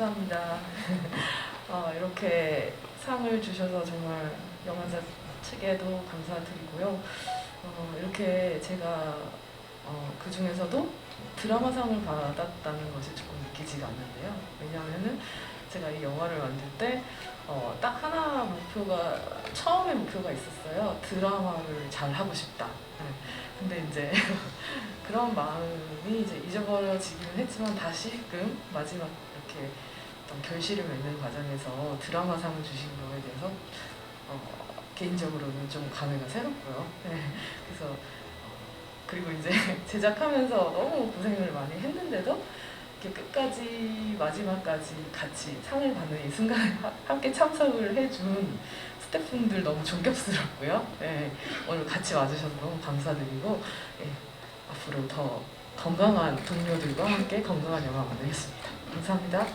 감사합니다. 어, 이렇게 상을 주셔서 정말 영화사 측에도 감사드리고요. 어, 이렇게 제가 어, 그 중에서도 드라마상을 받았다는 것이 조금 믿기지가 않는데요. 왜냐하면은 제가 이 영화를 만들 때 어, 딱 하나 목표가 처음에 목표가 있었어요. 드라마를 잘 하고 싶다. 네. 근데 이제 그런 마음이 이제 잊어버려지기는 했지만 다시금 마지막 이렇게 어떤 결실을 맺는 과정에서 드라마상을 주신 거에 대해서 어, 개인적으로는 좀 감회가 새롭고요. 네. 그래서 어, 그리고 이제 제작하면서 너무 고생을 많이 했는데도 이렇게 끝까지 마지막까지 같이 상을 받는 이 순간에 하- 함께 참석을 해준 스태프분들 너무 존경스럽고요. 네, 오늘 같이 와주셔서 너무 감사드리고 예, 앞으로 더 건강한 동료들과 함께 건강한 영화 만들겠습니다. 감사합니다.